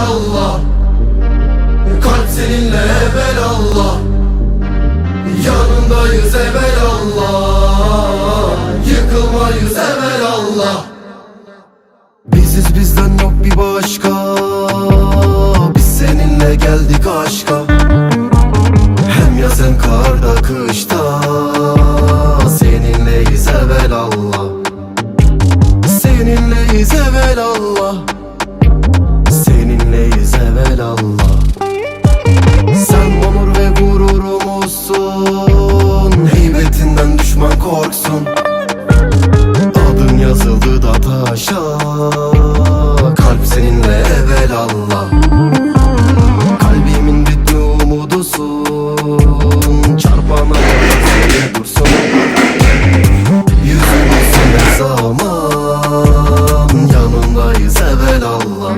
Allah Kalp seninle evvel Allah Yanındayız evvel Allah Yıkılmayız evvel Allah Biziz bizden yok bir başka. Biz seninle geldik aşka gururumuzsun Heybetinden düşman korksun. Adın yazıldı da taşa. Kalp seninle evvel Allah Kalbimin ritmi umudusun Çarpana kadar seni dursun. Yüzümüzün ne zaman Yanındayız evvel Allah